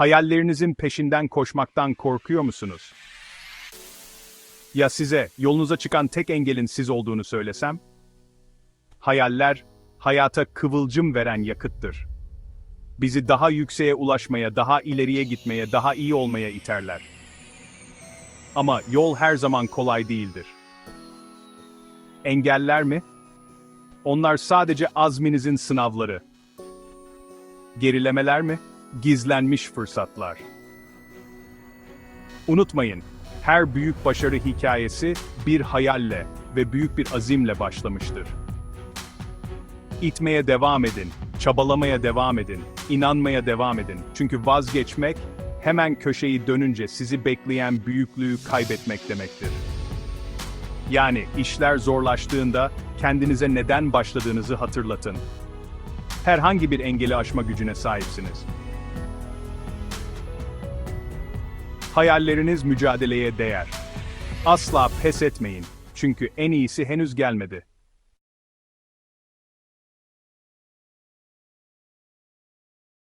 Hayallerinizin peşinden koşmaktan korkuyor musunuz? Ya size yolunuza çıkan tek engelin siz olduğunu söylesem? Hayaller, hayata kıvılcım veren yakıttır. Bizi daha yükseğe ulaşmaya, daha ileriye gitmeye, daha iyi olmaya iterler. Ama yol her zaman kolay değildir. Engeller mi? Onlar sadece azminizin sınavları. Gerilemeler mi? Gizlenmiş fırsatlar. Unutmayın, her büyük başarı hikayesi bir hayalle ve büyük bir azimle başlamıştır. İtmeye devam edin, çabalamaya devam edin, inanmaya devam edin. Çünkü vazgeçmek, hemen köşeyi dönünce sizi bekleyen büyüklüğü kaybetmek demektir. Yani işler zorlaştığında kendinize neden başladığınızı hatırlatın. Herhangi bir engeli aşma gücüne sahipsiniz. Hayalleriniz mücadeleye değer. Asla pes etmeyin. Çünkü en iyisi henüz gelmedi.